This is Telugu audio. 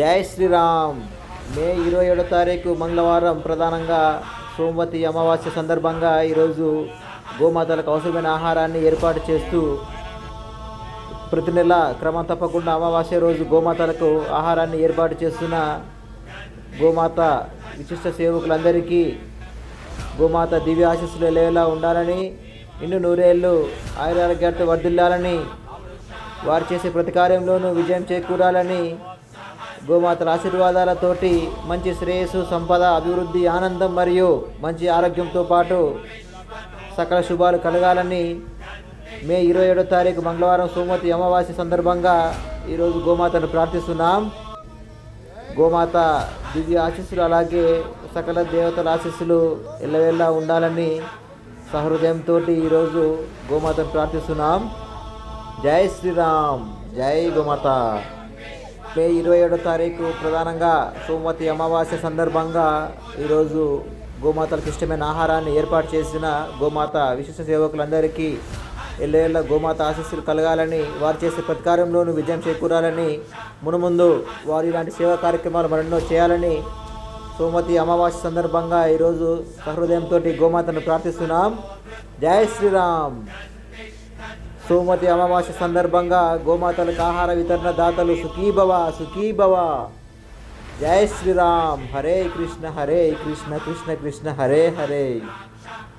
జై శ్రీరామ్. మే ఇరవై ఏడో తారీఖు మంగళవారం ప్రధానంగా సోమవతి అమావాస్య సందర్భంగా ఈరోజు గోమాతలకు అవసరమైన ఆహారాన్ని ఏర్పాటు చేస్తూ ప్రతి నెల క్రమం తప్పకుండా అమావాస్య రోజు గోమాతలకు ఆహారాన్ని ఏర్పాటు చేస్తున్న గోమాత విశిష్ట సేవకులందరికీ గోమాత దివ్య ఆశీస్సులు ఎలేలా ఉండాలని ఇన్ను నూరేళ్ళు ఆయురారోగ్యాలతో వర్ధిల్లాలని వారు చేసే ప్రతి కార్యంలోనూ విజయం చేకూరాలని గోమాతల ఆశీర్వాదాలతోటి మంచి శ్రేయస్సు సంపద అభివృద్ధి ఆనందం మరియు మంచి ఆరోగ్యంతో పాటు సకల శుభాలు కలగాలని మే ఇరవై ఏడో తారీఖు మంగళవారం సోమవతి అమావాస్య సందర్భంగా ఈరోజు గోమాతను ప్రార్థిస్తున్నాం. గోమాత దివ్య ఆశీస్సులు అలాగే సకల దేవతల ఆశీస్సులు ఎల్లవేళ్ళ ఉండాలని సహృదయంతో ఈరోజు గోమాతను ప్రార్థిస్తున్నాం. జై శ్రీరామ్. జై గోమాత. మే ఇరవై ఏడో తారీఖు ప్రధానంగా సోమవతి అమావాస్య సందర్భంగా ఈరోజు గోమాతలకు ఇష్టమైన ఆహారాన్ని ఏర్పాటు చేసిన గోమాత విశిష్ట సేవకులందరికీ ఎల్లేళ్ళ గోమాత ఆశీస్సులు కలగాలని వారు చేసే ప్రతికారంలోనూ విజయం చేకూరాలని మునుముందు వారు ఇలాంటి సేవా కార్యక్రమాలు మరెన్నో చేయాలని సోమవతి అమావాస్య సందర్భంగా ఈరోజు సహృదయంతో గోమాతను ప్రార్థిస్తున్నాం. జై శ్రీరామ్! సోమతి అమావాస్య సందర్భంగా గోమాతలకు ఆహార వితరణ దాతలు సుఖీభవ సుఖీభవ జై శ్రీరామ్ హరే కృష్ణ హరే కృష్ణ కృష్ణ కృష్ణ హరే హరే